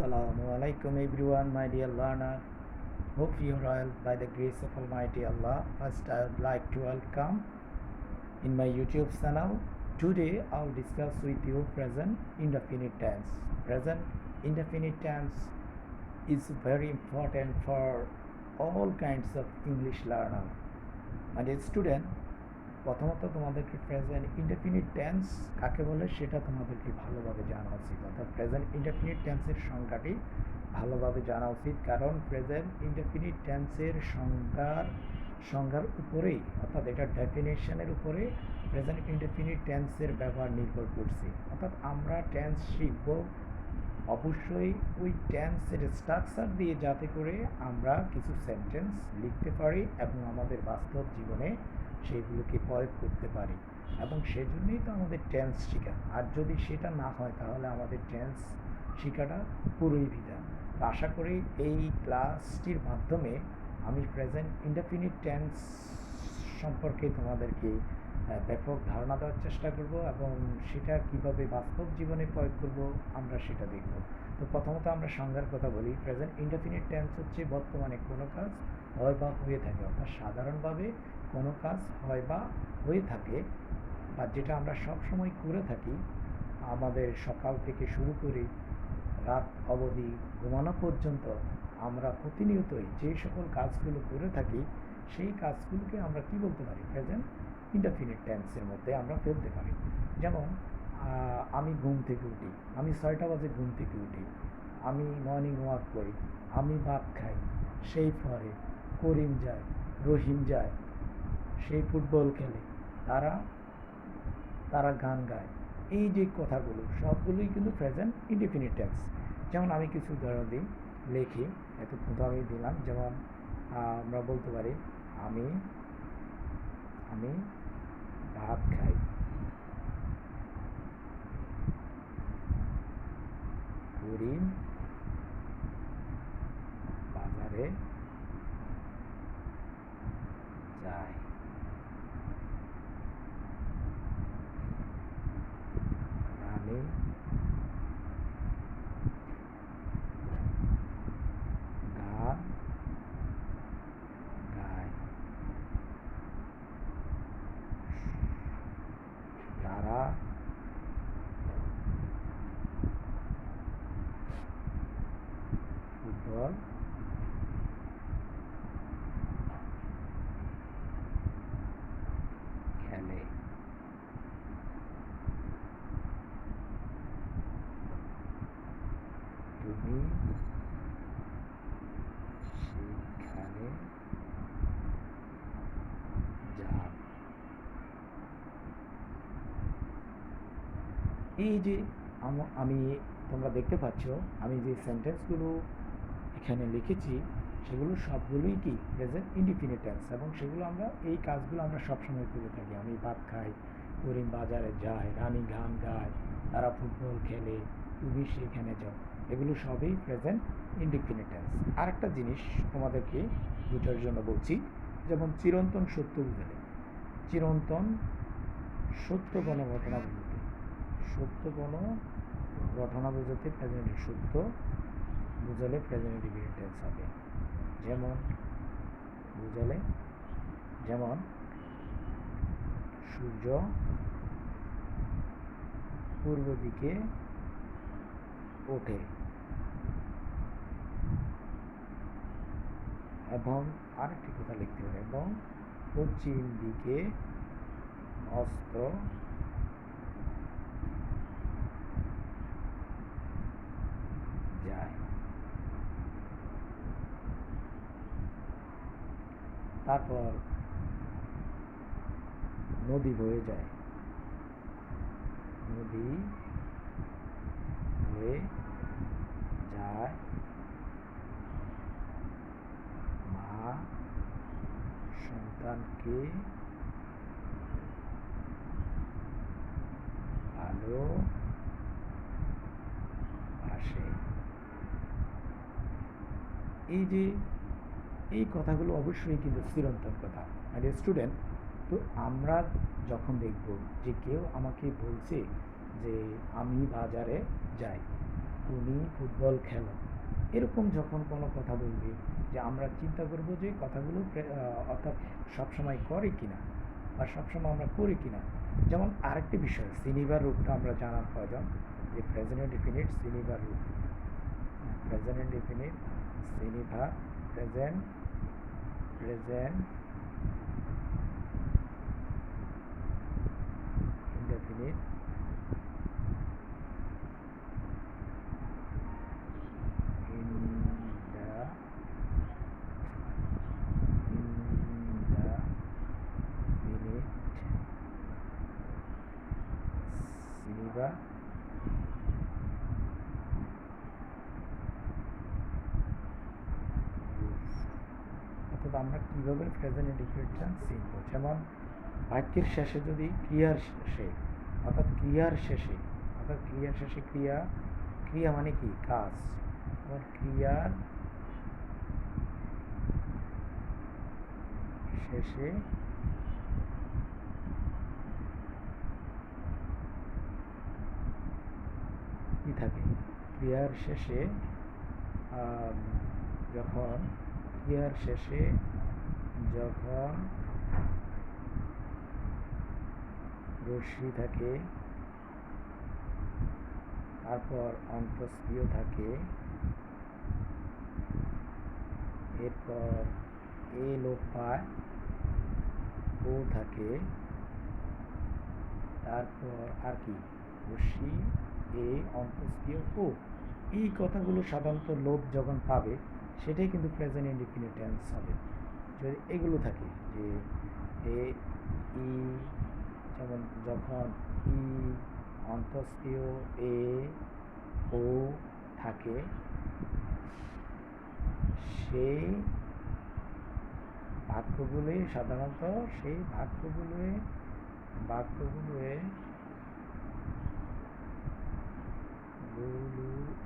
Assalamu alaikum everyone, my dear learner. Hope you are all by the grace of Almighty Allah. First, I would like to welcome in my YouTube channel. Today, I'll discuss with you present indefinite tense. Present indefinite tense is very important for all kinds of English learner. And a student, প্রথমত তোমাদেরকে present indefinite tense কাকে বলে সেটা তোমাদেরকে ভালোভাবে জানা উচিত। অর্থাৎ প্রেজেন্ট ইনডেফিনিট টেন্সের সংজ্ঞাটি ভালোভাবে জানা উচিত। কারণ প্রেজেন্ট ইনডেফিনিট টেন্সের সংজ্ঞার সংজ্ঞার উপরেই, অর্থাৎ এটা ডেফিনেশনের উপরে প্রেজেন্ট ইনডেফিনিট টেন্সের ব্যবহার নির্ভর করছে। অর্থাৎ আমরা টেন্স শিখব অবশ্যই ওই টেন্সের স্ট্রাকচার দিয়ে যাতে করে আমরা কিছু সেন্টেন্স লিখতে পারি এবং আমাদের বাস্তব জীবনে সেগুলোকে প্রয়োগ করতে পারি। এবং সেজন্যই তো আমাদের টেন্স শেখা। আর যদি সেটা না হয়, তাহলে আমাদের টেন্স শেখাটা পুরোই বিধা তো আশা করি এই ক্লাসটির মাধ্যমে আমি প্রেজেন্ট ইনডেফিনিট টেন্স সম্পর্কে তোমাদেরকে ব্যাপক ধারণা দেওয়ার চেষ্টা করব এবং সেটা কীভাবে বাস্তব জীবনে প্রয়োগ করব আমরা সেটা দেখব। তো প্রথমত আমরা সংজ্ঞার কথা বলি। প্রেজেন্ট ইনডেফিনিট টেন্স হচ্ছে বর্তমানে কোনো কাজ হয় বা হয়ে থাকে, অর্থাৎ সাধারণভাবে কোনো কাজ হয় বা হয়ে থাকে বা যেটা আমরা সব সময় করে থাকি, আমাদের সকাল থেকে শুরু করে রাত অবধি ঘুমানো পর্যন্ত আমরা প্রতিনিয়তই যে সকল কাজগুলো করে থাকি, সেই কাজগুলোকে আমরা কি বলতে পারি? প্রেজেন্ট ইনডেফিনিট টেন্সের মধ্যে আমরা ফেলতে পারি। যেমন আমি ঘুম থেকে উঠি, আমি ছয়টা বাজে ঘুম থেকে উঠি, আমি মর্নিং ওয়াক করি, আমি ভাত খাই, সেই ফরে করিম যায়, রহিম যায় সেই ফুটবল খেলে, তারা তারা গান গায়। এই যে কথাগুলো, সবগুলোই কিন্তু প্রেজেন্ট ইনডিফিনিট টেন্স যেমন আমি কিছু উদাহরণ দিই, লেখি এতক্ষণ তো আমি দিলাম। যেমন আমরা বলতে পারি, আমি আমি ভাত খাই করিম বাজারে যায় রানী গান গায় তারা ফুটবল খেলে তুমি সেখানে যাও এই যে আম- তোমরা দেখতে পাচ্ছ, আমি যে সেন্টেন্সগুলো এখানে লিখেছি, সেগুলো সবগুলোই কি প্রেজেন্ট ইনডিফিনিট টেন্স এবং সেগুলো আমরা, এই কাজগুলো আমরা সবসময় করে থাকি। আমি ভাত খাই, করিম বাজারে যায় রানী গান গায়, তারা ফুটবল খেলে, তুমি সেখানে যাও। এগুলো সবই প্রেজেন্ট ইনডিফিনিট টেন্স আরেকটা জিনিস তোমাদেরকে বোঝার জন্য বলছি, যেমন চিরন্তন সত্য বুঝালে। চিরন্তন সত্য কোনো ঘটনা সত্য কোনো ঘটনা বোঝাতে প্রেজেন্ট সত্য বুঝালে প্রেজেন্ট ইনডিফিনিট টেন্স হবে। যেমন, বুঝালে, যেমন, সূর্য পূর্ব দিকে ওঠে এবং আরেকটি কথা লিখতে হবে, এবং পশ্চিম দিকে অস্ত যায় তারপর নদী বয়ে যায়। নদী বয়ে যায়। মা সন্তানকে ভালো বাসে এই যে এই কথাগুলো অবশ্যই কিন্তু চিরন্তন কথা আর স্টুডেন্ট তো আমরা যখন দেখব যে কেউ আমাকে বলছে যে আমি বাজারে যাই, তুমি ফুটবল খেলো, এরকম যখন কোনো কথা বলবে যে আমরা চিন্তা করব যে কথাগুলো অর্থাৎ সবসময় করে কি না বা সবসময় আমরা করি কিনা। যেমন আরেকটি বিষয় সিনিভার রূপটা আমরা জানার প্রয়োজন যে প্রেজেন্ট ডিফিনিট সিনিভার রূপ। প্রেজেন্ট ডিফিনিট সিনিভা প্রেজেন্ট প্রেজেন্ট কীভাবে প্রেজেন্ট ইন্ডিকেশন শিখব যেমন বাক্যের শেষে যদি ক্রিয়ার শেষে, অর্থাৎ ক্রিয়ার শেষে, অর্থাৎ ক্রিয়ার শেষে ক্রিয়া ক্রিয়া মানে কি? কাজ। ক্রিয়ার শেষে কি থাকে? ক্রিয়ার শেষে যখন ক্রিয়ার শেষে যখন রশ্মি থাকে, তারপর অন্তস্ক্রিয় থাকে, এরপর এ লোপ পায়, ও থাকে, তারপর আর কি? রশ্মি, এ অন্তস্ক্রিয় ও। এই কথাগুলো সাধারণত লোভ যখন পাবে, সেটাই কিন্তু প্রেজেন্ট ইন্ডিফিনিট টেন্স হবে। যদি এগুলো থাকে যে এ, ই, যেমন যখন ই অন্তস্ক্রিয় এ, ও থাকে, সেই বাক্যগুলি সাধারণত সেই বাক্যগুলোয় বাক্যগুলোয়গুলো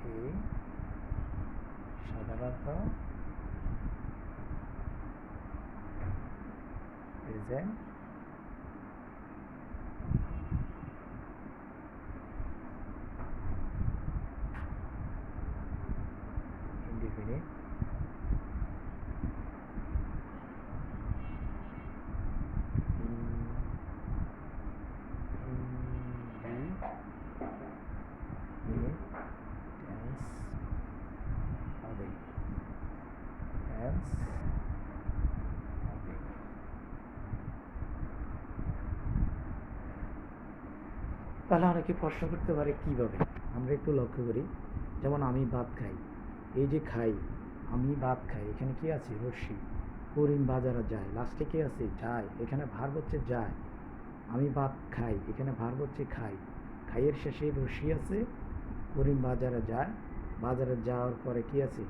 এ সাধারণত প্রেজেন্ট তাহলে অনেকে প্রশ্ন করতে পারে, কীভাবে? আমরা একটু লক্ষ্য করি। যেমন আমি ভাত খাই। এই যে খাই, আমি ভাত খাই, এখানে কি আছে? রশ্মি করিম বাজারে যায়। লাস্টে কি আছে? যায়। এখানে ভার হচ্ছে যায়। আমি ভাত খাই, এখানে ভার হচ্ছে খাই। খাইয়ের শেষে রশ্মি আছে, করিম বাজারে যায়। বাজারে যাওয়ার পরে কি আছে?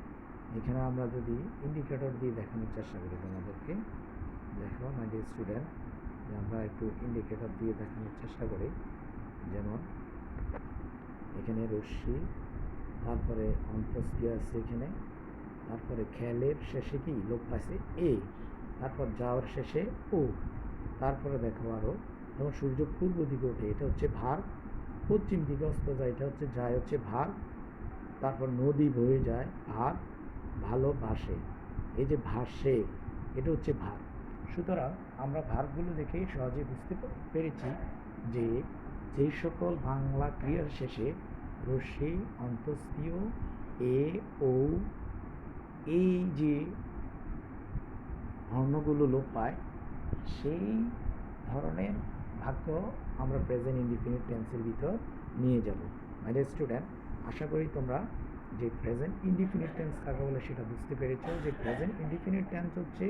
এখানে আমরা যদি ইন্ডিকেটর দিয়ে দেখানোর চেষ্টা করি তোমাদেরকে। দেখো মাই স্টুডেন্ট আমরা একটু ইন্ডিকেটর দিয়ে দেখানোর চেষ্টা করি। যেমন এখানে রশ্মি, তারপরে অন্তস্ক্রিয়া আছে এখানে, তারপরে খেলের শেষে কি? লোক পাইছে এ, তারপর যাওয়ার শেষে ও, তারপরে দেখো আরও যেমন সূর্য পূর্ব দিকে ওঠে, এটা হচ্ছে ভার, পশ্চিম দিকে অস্ত যায়, এটা হচ্ছে যায়, হচ্ছে ভার, তারপর নদী বয়ে যায়, ভার, ভালো ভাসে, এই যে ভাসে, এটা হচ্ছে ভার। সুতরাং আমরা ভারগুলো দেখেই সহজে বুঝতে পেরেছি যে যেই সকল বাংলা ক্রিয়ার শেষে রশ্মি অন্তস্তীয় এ ও এই যে বর্ণগুলো লোপ পায়, সেই ধরনের ভাগ্য আমরা প্রেজেন্ট ইনডিফিনিট টেন্সের ভিতর নিয়ে যাব। মাই স্টুডেন্ট আশা করি তোমরা যে প্রেজেন্ট ইনডিফিনিট টেন্স কাকে বলে সেটা বুঝতে পেরেছ যে প্রেজেন্ট ইনডিফিনিট টেন্স হচ্ছে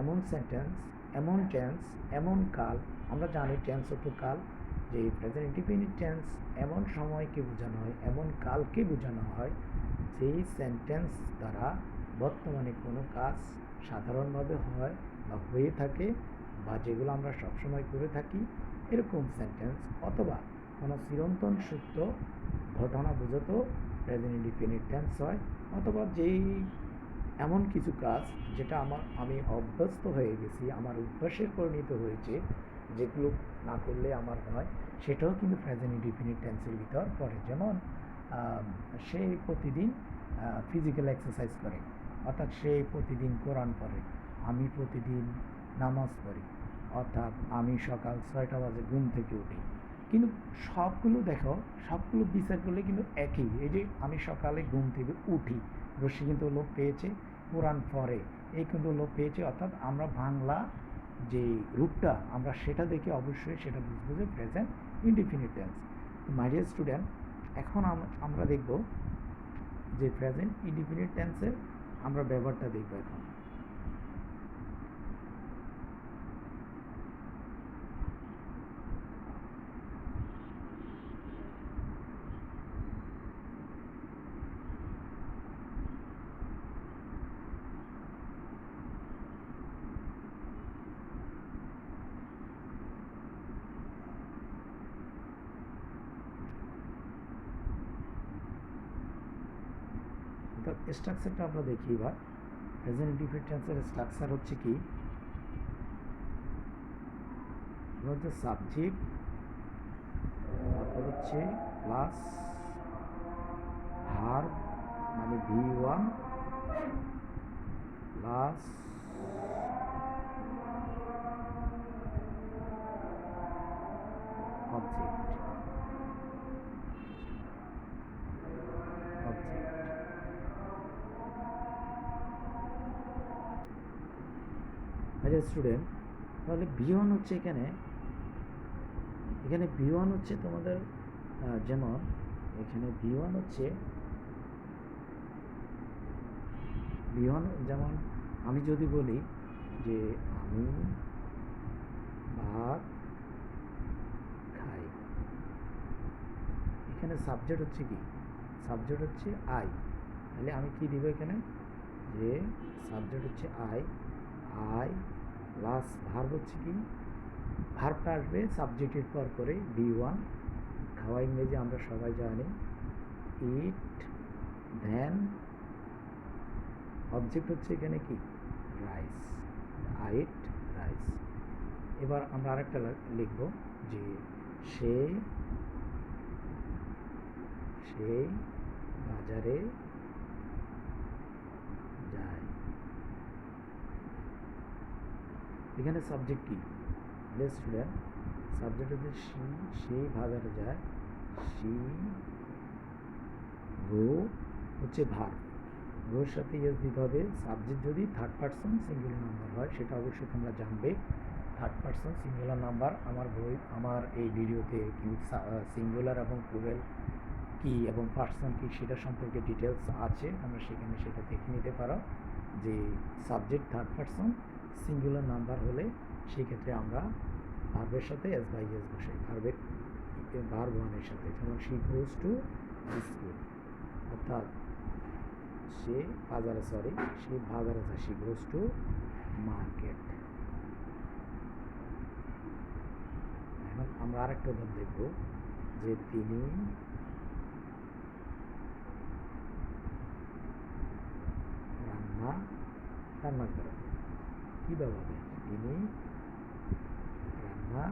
এমন সেন্টেন্স এমন টেন্স এমন কাল, আমরা জানি টেন্স অর্থ কাল। যে প্রেজেন্ট ইনডিফিনিট টেন্স এমন সময়কে বোঝানো হয়, এমন কালকে বোঝানো হয়, যেই সেন্টেন্স দ্বারা বর্তমানে কোনো কাজ সাধারণভাবে হয় বা হয়ে থাকে বা যেগুলো আমরা সবসময় করে থাকি, এরকম সেন্টেন্স অথবা কোনো চিরন্তন সূত্র ঘটনা বোঝাতো প্রেজেন্ট ইনডিফিনিট টেন্স হয়, অথবা যেই এমন কিছু কাজ যেটা আমার, আমি অভ্যস্ত হয়ে গেছি, আমার অভ্যাসের পরিণত হয়েছে যেগুলো না করলে আমার নয় সেটাও কিন্তু প্রেজেন্ট ইনডিফিনিট টেন্সের ভিতর পড়ে। যেমন সে প্রতিদিন ফিজিক্যাল এক্সারসাইজ করে, অর্থাৎ সে প্রতিদিন কোরআন পড়ে, আমি প্রতিদিন নামাজ পড়ি, অর্থাৎ আমি সকাল ছয়টা বাজে ঘুম থেকে উঠি। কিন্তু সবগুলো দেখো, সবগুলো বিচার করলে কিন্তু একই, এই যে আমি সকালে ঘুম থেকে উঠি, রশ্মি কিন্তু লোক পেয়েছে, কোরআন পরে এই কিন্তু লোক পেয়েছে, অর্থাৎ আমরা বাংলা যে রূপটা আমরা সেটা দেখে অবশ্যই সেটা বুঝব যে প্রেজেন্ট ইনডিফিনিট টেন্স তো মাই ডিয়ার স্টুডেন্ট এখন আমরা দেখব যে প্রেজেন্ট ইনডিফিনিট টেন্সের আমরা ব্যবহারটা দেখব এখন। তো স্ট্রাকচারটা আমরা দেখি এবার। প্রেজেন্ট টেন্সের স্ট্রাকচার হচ্ছে কি? হচ্ছে সাবজেক্ট তারপর হচ্ছে প্লাস ভার্ব মানে ভি ওয়ান প্লাস আচ্ছা স্টুডেন্ট তাহলে বি ওয়ান হচ্ছে এখানে এখানে বি ওয়ান হচ্ছে তোমাদের যেমন, এখানে বি ওয়ান হচ্ছে বি ওয়ান যেমন আমি যদি বলি যে আমি ভাত খাই, এখানে সাবজেক্ট হচ্ছে কি? সাবজেক্ট হচ্ছে আই তাহলে আমি কি দিব এখানে? যে সাবজেক্ট হচ্ছে আই আই প্লাস ভার্ব হচ্ছে কি? ভার্বটা আসবে সাবজেক্টের পর করে বি ওয়ান খাওয়া ইংরেজি আমরা সবাই জানি। ইট দেন অবজেক্ট হচ্ছে এখানে কি? রাইস আইট রাইস এবার আমরা আরেকটা লিখব যে সে সেই বাজারে যায়। এখানে সাবজেক্ট কি? স্টুডেন্ট সাবজেক্ট হচ্ছে সি, সেই বাজারে যায় সি গো হচ্ছে ভার গোর সাথে ইয়েস দিতে হবে। সাবজেক্ট যদি থার্ড পার্সন সিঙ্গুলার নাম্বার হয়, সেটা অবশ্যই তোমরা জানবে। থার্ড পার্সন সিঙ্গুলার নাম্বার আমার বই, আমার এই ভিডিওতে কিন্তু সিঙ্গুলার এবং প্লুরাল কি এবং পার্সন কি সেটা সম্পর্কে ডিটেলস আছে। আমরা সেখানে সেটা দেখে নিতে পারো যে subject third person singular number হলে সেই ক্ষেত্রে আমরা ভার্বের সাথে এস বাই এস বসাই ভার্বের ভার্ব ওয়ানের সাথে। যেমন শি গোজ টু স্কুল অর্থাৎ সে বাজারে সরি সে বাজারে যায়। শি গোজ টু মার্কেট এখন আমরা আরেকটা উদাহরণ দেখব, যে তিনি রান্না রান্না করেন কীভাবে তিনি রান্না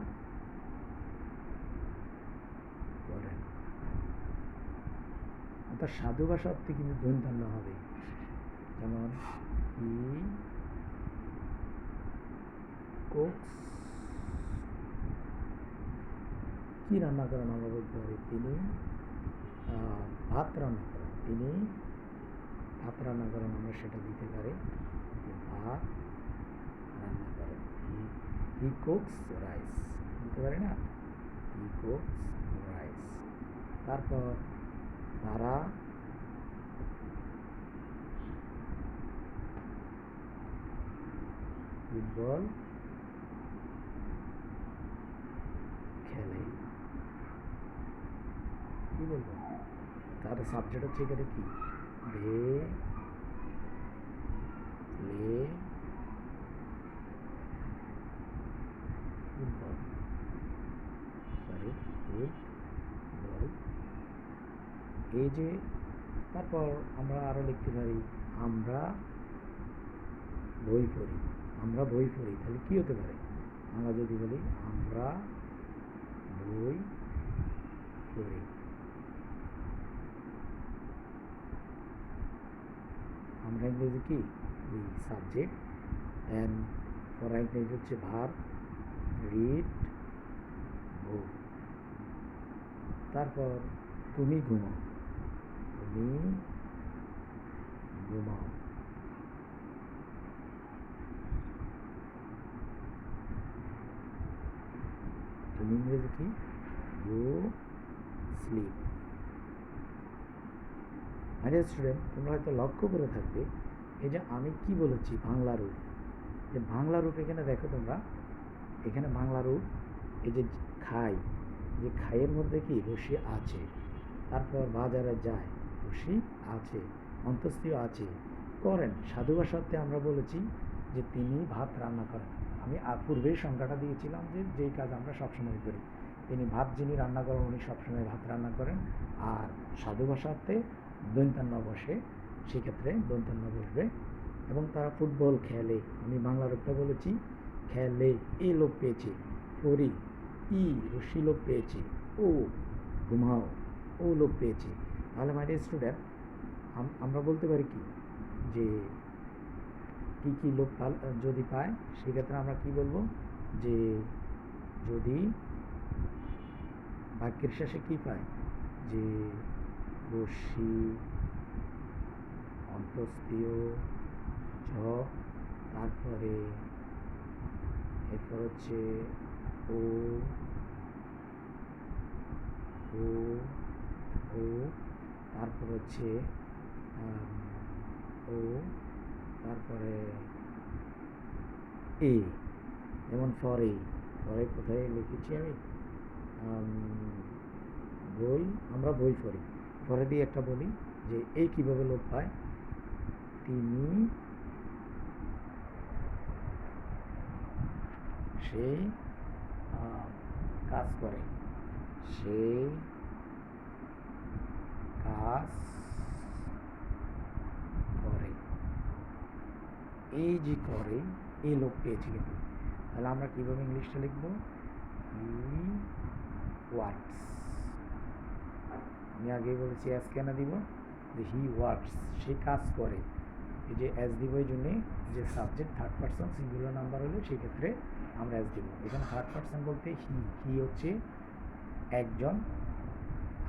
করেন অর্থাৎ সাধু ভাষা অর্থে কিন্তু দৈন্তান্ন হবে। যেমন হি কোক্স, কি রান্না করেন আমরা বলতে পারি? তিনি ভাত রান্না করেন। তিনি ভাত রান্না করেন, আমরা সেটা দিতে পারি। ভাত হি কুকস রাইস বলতে পারি না হি কুকস রাইস তারপর তারা ফুটবল খেলে কি বলব তার সাবজেক্ট হচ্ছে এখানে কি? দে এই যে, তারপর আমরা আরও লিখতে পারি, আমরা বই পড়ি, আমরা বই পড়ি, তাহলে কী হতে পারে? আমরা যদি বলি, আমরা বই পড়ি। আমরা ইংরেজি কি? সাবজেক্ট অ্যান্ড পড়া ইংরেজি হচ্ছে ভার রিড বুক তারপর তুমি ঘুমাও। ঘুমাও তুমি ইংরেজি কি ইউ স্লিপ আরে স্টুডেন্ট তোমরা হয়তো লক্ষ্য করে থাকবে এই যে আমি কি বলেছি বাংলা রূপ যে বাংলা রূপ এখানে দেখো তোমরা এখানে বাংলা রূপ এই যে খাই যে খাইয়ের মধ্যে কি রশি আছে তারপর বাজারে যায় রশি আছে অন্তস্থীয় আছে। করেন, সাধু ভাষাতে আমরা বলেছি যে তিনি ভাত রান্না করেন। আমি আ- পূর্বেই সংখ্যাটা দিয়েছিলাম যে যেই কাজ আমরা সবসময় করি। তিনি ভাত যিনি রান্না করেন, উনি সবসময় ভাত রান্না করেন। আর সাধু ভাষাতে দৈন্তান্ন বসে সেক্ষেত্রে দৈন্তান্ন বসবে। এবং তারা ফুটবল খেলে। আমি বাংলা রূপটা বলেছি, খেলে এ লোপ পেয়েছে পড়ি ই, রশি লোপ পেয়েছে, ও, ঘুমাও, ও লোপ পেয়েছে। তাহলে মাই স্টুডেন্ট আমরা বলতে পারি কি? যে কি কি লোক যদি পায়, সেক্ষেত্রে আমরা কি বলব? যে যদি বাক্যের শেষে কি পায়? যে রশ্মি অন্তস্তীয় ছ, তারপরে এরপর হচ্ছে ও ও ও তারপর হচ্ছে ও, তারপরে এ, যেমন ফরে ফরে কোথায় লিখেছি আমি? বই, আমরা বই পড়ি পরে দিয়ে একটা বলি যে এই কীভাবে লোক পায়? তিনি সে কাজ করে। সে কাজ করে এই যে করে এই লোক পেয়েছি কিন্তু তাহলে আমরা কীভাবে ইংলিশটা লিখব? হি ওয়ার্কস আমি আগেই বলেছি অ্যাজ কেন দিব? যে হি ওয়ার্কস সে কাজ করে। এই যে অ্যাজ দিব এই জন্যে যে subject third person singular number হলে সেক্ষেত্রে আমরা অ্যাজ দিব। এখানে থার্ড পার্সন বলতে হি হি হচ্ছে একজন,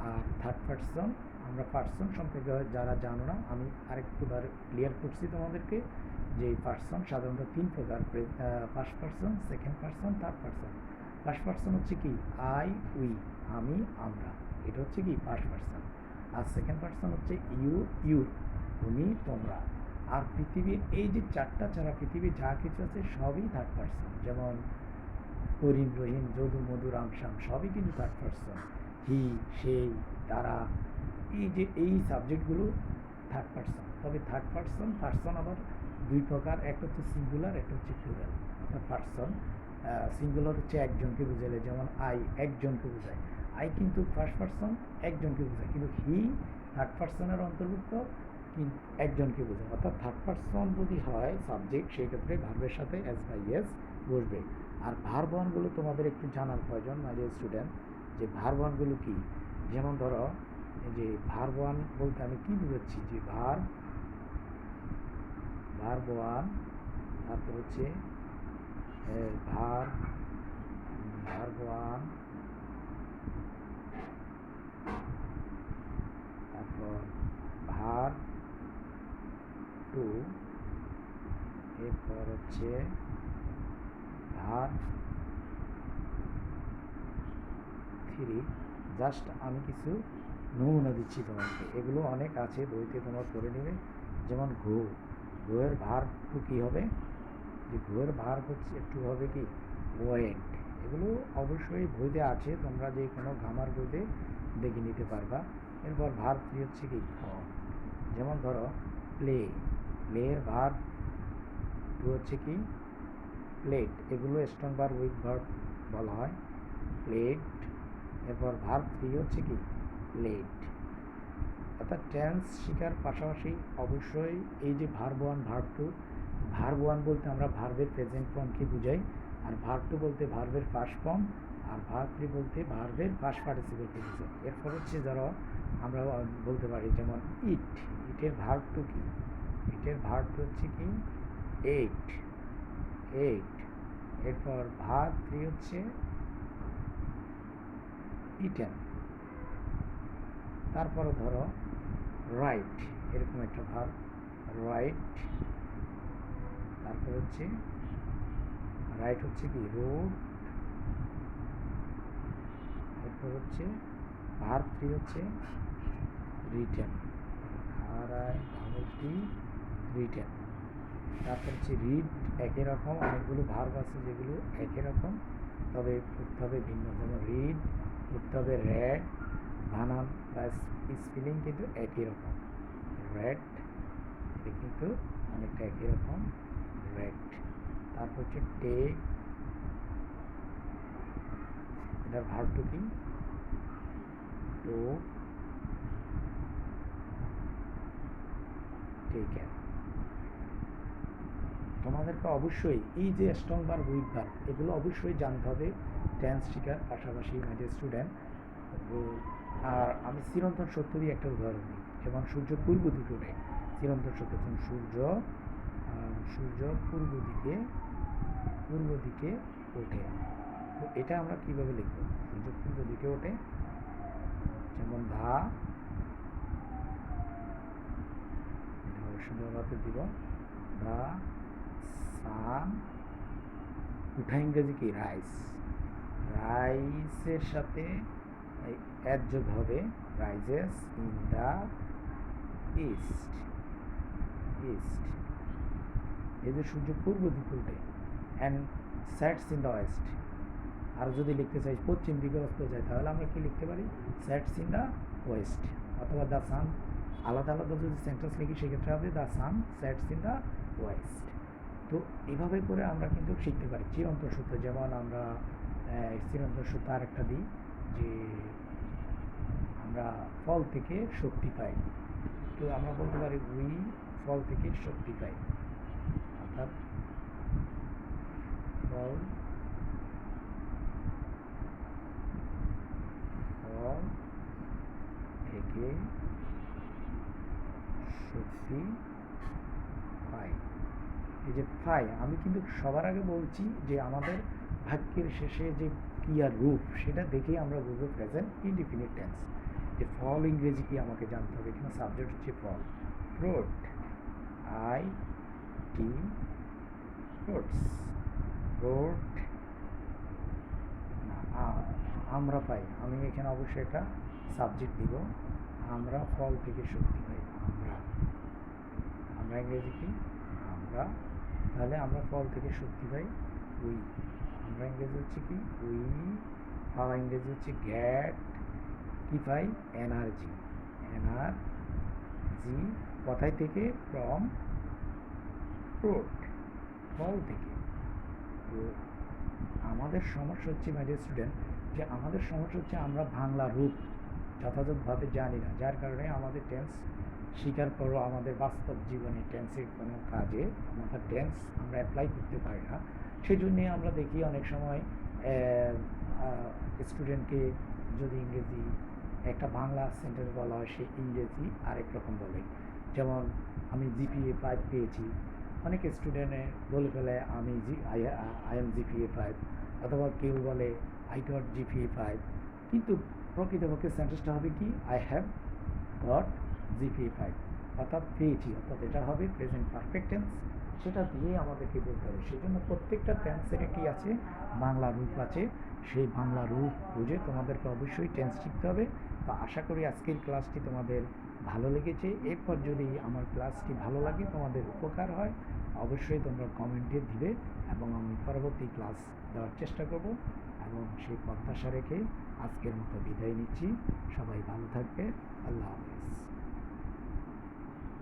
আর থার্ড পার্সন আমরা পার্সন সম্পর্কে যারা জানো না, আমি আরেকটুবার ক্লিয়ার করছি তোমাদেরকে যে পার্সন সাধারণত তিন প্রকার first person second person third person first person হচ্ছে কি? আই উই আমি, আমরা। এটা হচ্ছে কি? ফার্স্ট পার্সন আর সেকেন্ড পার্সন হচ্ছে ইউ ইউ তুমি, তোমরা। আর পৃথিবীর এই যে চারটা ছাড়া পৃথিবীর যা কিছু আছে, সবই থার্ড পার্সন যেমন করিম রহিম যদু মধুর আমসাম সবই কিন্তু থার্ড পার্সন হি সেই তারা এই যে এই সাবজেক্টগুলো থার্ড পার্সন তবে থার্ড পার্সন পার্সন আবার দুই প্রকার, একটা হচ্ছে সিঙ্গুলার একটা হচ্ছে প্লুরাল অর্থাৎ পার্সন সিঙ্গুলার হচ্ছে একজনকে বোঝালে, যেমন আই একজনকে বোঝায়। আই কিন্তু ফার্স্ট পার্সন একজনকে বোঝায়, কিন্তু হি থার্ড পার্সনের অন্তর্ভুক্ত একজনকে বোঝায়। অর্থাৎ থার্ড পার্সন যদি হয় সাবজেক্ট সেই ক্ষেত্রে ভার্বের সাথে এস বাই এস বসবে। আর ভারবনগুলো তোমাদের একটু জানার প্রয়োজন মাই স্টুডেন্ট যে ভারবনগুলো কি? যেমন ধরো যে ভার ওয়ান বলতে আমি কি বুঝাচ্ছি? যে ভার ভার ওয়ান তারপর হচ্ছে ভার ভার ওয়ান তারপর ভার, টু, এরপর হচ্ছে ভার, থ্রি, জাস্ট আমি কিছু নমুনা দিচ্ছি তোমাকে। এগুলো অনেক আছে, বইতে তোমরা পড়ে নেবে। যেমন ঘু, ঘুয়ের ভার টু কী হবে? যে ঘোয়ের ভার হচ্ছে একটু হবে কি? ওয়েট এগুলো অবশ্যই বইতে আছে, তোমরা যে কোনো গামার বইতে দেখে নিতে পারবা। এরপর ভার থ্রি হচ্ছে কি? খ যেমন ধরো, প্লে প্লের ভার টু হচ্ছে কি? প্লেট। এগুলো স্ট্রং বার উইক ভার্ব বলা হয়। প্লেট। এরপর ভার থ্রি হচ্ছে কি? প্লেট অর্থাৎ টেন্স শেখার পাশাপাশি অবশ্যই এই যে verb one verb two verb one বলতে আমরা ভার্বের প্রেজেন্ট ফর্মকে বুঝাই? আর ভার্ব টু বলতে ভার্বের ফার্স্ট ফর্ম আর ভার্ব থ্রি বলতে ভার্বের ফার্স্ট পার্টিসিপেলকে বুঝাই। এরপর হচ্ছে ধরো, আমরা বলতে পারি যেমন ইট ইটের ভার্ব টু কি? এটার ভার্ব টু হচ্ছে কি? এইট এইট এরপর ভাত থ্রি হচ্ছে ইটেন তারপরে ধরো রাইট এরকম একটা ভাব রাইট তারপর হচ্ছে রাইট হচ্ছে কি? রোড এরপর হচ্ছে ভার থ্রি হচ্ছে রিটেন আর টি রিটেন তারপর হচ্ছে রিড একই রকম, অনেকগুলো ভার্ব আছে যেগুলো একই রকম, তবে পড়তে হবে ভিন্ন, যেমন রিড পড়তে হবে র্যাড বানান বা স্পেলিং কিন্তু একই রকম। রেড এটা কিন্তু অনেকটা একই রকম। রেড তারপর হচ্ছে টেক এটার ভার্বটা কি? টু টেকেন তোমাদেরকে অবশ্যই এই যে স্ট্রং বার উইক বার এগুলো অবশ্যই জানতে হবে। টেন্স শিকার পাশাপাশি মাই স্টুডেন্ট আর আমি চিরন্তন সত্যরই একটা উদাহরণ দিই। যেমন সূর্য পূর্ব দিকে ওঠে, চিরন্তন সত্য সূর্য সূর্য পূর্ব দিকে পূর্ব দিকে ওঠে। তো এটা আমরা কীভাবে লিখব? সূর্য পূর্ব দিকে ওঠে, যেমন ধা বাংলাতে দিব দা সান, উঠা ইংরেজি কি? রাইস। রাইসের সাথে অ্যাড যোগ হবে rises in the east east. এই যে সূর্য পূর্ব দিকে উঠে and sets in the west আর যদি লিখতে চাই পশ্চিম দিকে অস্ত যায়, তাহলে আমরা কি লিখতে পারি? স্যাটস ইন দ্য ওয়েস্ট অথবা দ্য সান আলাদা আলাদা যদি সেন্টেন্স লিখি, সেক্ষেত্রে হবে the sun sets in the west তো এভাবে করে আমরা কিন্তু শিখতে পারি। চিরন্তন সূত্র, যেমন আমরা চিরন্তন সূত্র আরেকটা দিই। যে আমরা ফল থেকে শক্তি পাই। তো আমরা বলতে পারি উই ফল থেকে শক্তি পাই। অর্থাৎ ফল ফল থেকে শক্তি পাই। এই যে পাই, আমি কিন্তু সবার আগে বলছি যে আমাদের বাক্যের শেষে যে ক্রিয়ার রূপ, সেটা দেখেই আমরা বুঝব প্রেজেন্ট ইনডিফিনিট টেন্স যে ফল ইংরেজি কি আমাকে জানতে হবে? এখানে সাবজেক্ট হচ্ছে ফল fruit I eat fruits fruit আমরা পাই। আমি এখানে অবশ্যই একটা সাবজেক্ট দিব। আমরা ফল থেকে শক্তি পাই। আমরা। আমরা ইংরেজি কি? আমরা। তাহলে আমরা ফল থেকে শক্তি পাই উই আমরা ইংরেজি হচ্ছে কি? উই পাওয়া ইংরেজি হচ্ছে গ্যাট, কি পাই? এনার্জি এনার্জি কোথায় থেকে? ফ্রম ফ্রুট, ফল থেকে। তো আমাদের সমস্যা হচ্ছে মাই স্টুডেন্ট যে আমাদের সমস্যা হচ্ছে আমরা বাংলা রূপ যথাযথভাবে জানি না। যার কারণে আমাদের টেন্স স্বীকার করো, আমাদের বাস্তব জীবনে টেন্সের কোনো কাজে, আমাদের টেন্স আমরা অ্যাপ্লাই করতে পারি না। সেই জন্যে আমরা দেখি অনেক সময় স্টুডেন্টকে যদি ইংরেজি, একটা বাংলা সেন্টেন্স বলা হয়, সে ইংরেজি আরেক রকম বলে। যেমন, আমি জিপিএ ফাইভ পেয়েছি। অনেক স্টুডেন্টে বলে ফেলে, আমি জি I I am GPA five অথবা কেউ বলে আই গট জিপিএ ফাইভ কিন্তু প্রকৃতপক্ষে সেন্টেন্সটা হবে কি? I have got GPA five অর্থাৎ পেয়েছি। অর্থাৎ এটা হবে প্রেজেন্ট পারফেক্ট টেন্স সেটা দিয়ে আমাদেরকে বলতে হবে সেই জন্য প্রত্যেকটা টেন্সের কি আছে, বাংলা রূপ আছে। সেই বাংলা রূপ বুঝে তোমাদেরকে অবশ্যই টেন্স শিখতে হবে। তো আশা করি আজকের ক্লাসটি তোমাদের ভালো লেগেছে। এরপর যদি আমার ক্লাসটি ভালো লাগে, তোমাদের উপকার হয়, অবশ্যই তোমরা কমেন্টে দিবে এবং আমি পরবর্তী ক্লাস দেওয়ার চেষ্টা করব এবং সেই প্রত্যাশা রেখে আজকের মতো বিদায় নিচ্ছি। সবাই ভালো থাকবে। আল্লাহ হাফেজ।